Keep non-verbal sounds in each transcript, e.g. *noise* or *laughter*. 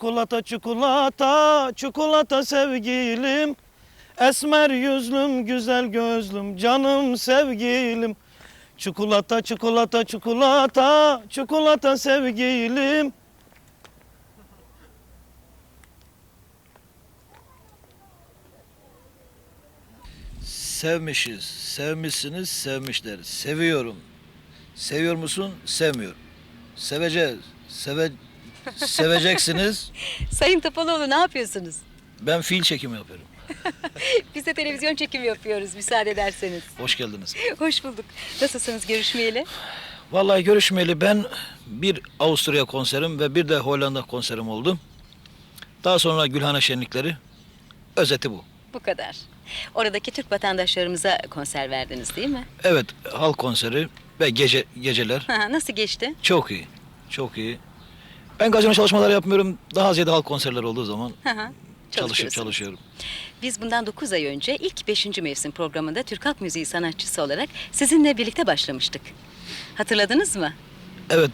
Çikolata çikolata çikolata sevgilim Esmer yüzlüm güzel gözlüm canım sevgilim Çikolata çikolata çikolata çikolata sevgilim Sevmişiz, sevmişsiniz, sevmişler. Seviyorum. Seviyor musun? Sevmiyorum. Seveceğiz. Seve, seveceksiniz. *laughs* Sayın Topaloğlu ne yapıyorsunuz? Ben fiil çekimi yapıyorum. *laughs* Biz de televizyon çekimi yapıyoruz müsaade ederseniz. Hoş geldiniz. *laughs* Hoş bulduk. Nasılsınız görüşmeyeli? Vallahi görüşmeyeli ben bir Avusturya konserim ve bir de Hollanda konserim oldu. Daha sonra Gülhane Şenlikleri. Özeti bu. Bu kadar. Oradaki Türk vatandaşlarımıza konser verdiniz değil mi? Evet, halk konseri ve gece geceler Ha, Nasıl geçti? çok iyi. Çok iyi. Ben gazino çalışmaları yapmıyorum. Daha ziyade halk konserleri olduğu zaman Hı hı. çalışıp Çalışıyorsunuz. çalışıyorum. Biz bundan 9 ay önce ilk 5. mevsim programında Türk Halk Müziği sanatçısı olarak sizinle birlikte başlamıştık. Hatırladınız mı? Evet.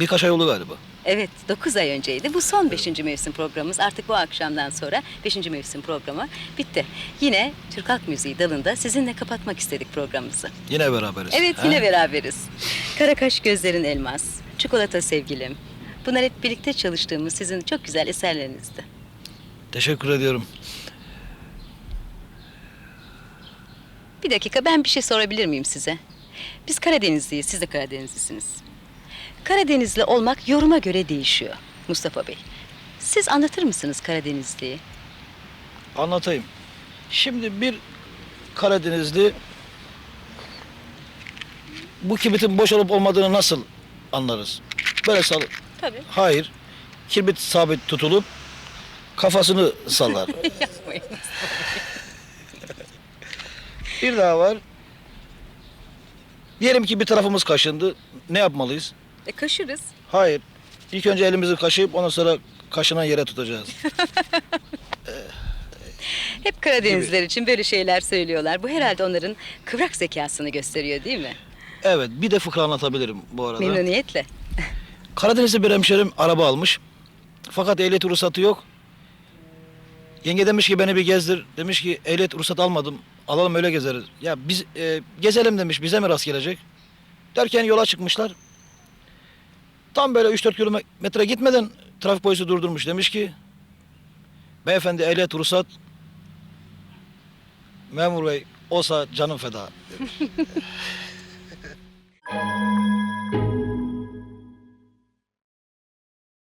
Birkaç ay oldu galiba. Evet, 9 ay önceydi. Bu son 5. mevsim programımız. Artık bu akşamdan sonra 5. mevsim programı bitti. Yine Türk Halk Müziği dalında sizinle kapatmak istedik programımızı. Yine beraberiz. Evet, yine beraberiz. Karakaş Gözlerin Elmas, Çikolata Sevgilim. Bunlar hep birlikte çalıştığımız sizin çok güzel eserlerinizdi. Teşekkür ediyorum. Bir dakika ben bir şey sorabilir miyim size? Biz Karadenizliyiz, siz de Karadenizlisiniz. Karadenizli olmak yoruma göre değişiyor Mustafa Bey. Siz anlatır mısınız Karadenizliyi? Anlatayım. Şimdi bir Karadenizli bu kibritin boş olup olmadığını nasıl anlarız? Böyle sal. Tabii. Hayır. Kibrit sabit tutulup kafasını sallar. *laughs* Yapmayın. *laughs* bir daha var. Diyelim ki bir tarafımız kaşındı. Ne yapmalıyız? E, kaşırız. Hayır. İlk önce elimizi kaşıyıp ondan sonra kaşınan yere tutacağız. *laughs* Hep Karadenizler için böyle şeyler söylüyorlar. Bu herhalde onların kıvrak zekasını gösteriyor değil mi? Evet. Bir de fıkra anlatabilirim bu arada. Memnuniyetle. Karadeniz'de bir hemşerim araba almış. Fakat ehliyet ruhsatı yok. Yenge demiş ki beni bir gezdir. Demiş ki ehliyet ruhsat almadım. Alalım öyle gezeriz. Ya biz e, gezelim demiş. Bize mi rast gelecek? Derken yola çıkmışlar. Tam böyle 3-4 kilometre gitmeden trafik polisi durdurmuş. Demiş ki beyefendi ehliyet ruhsat memur bey olsa canım feda demiş. *laughs*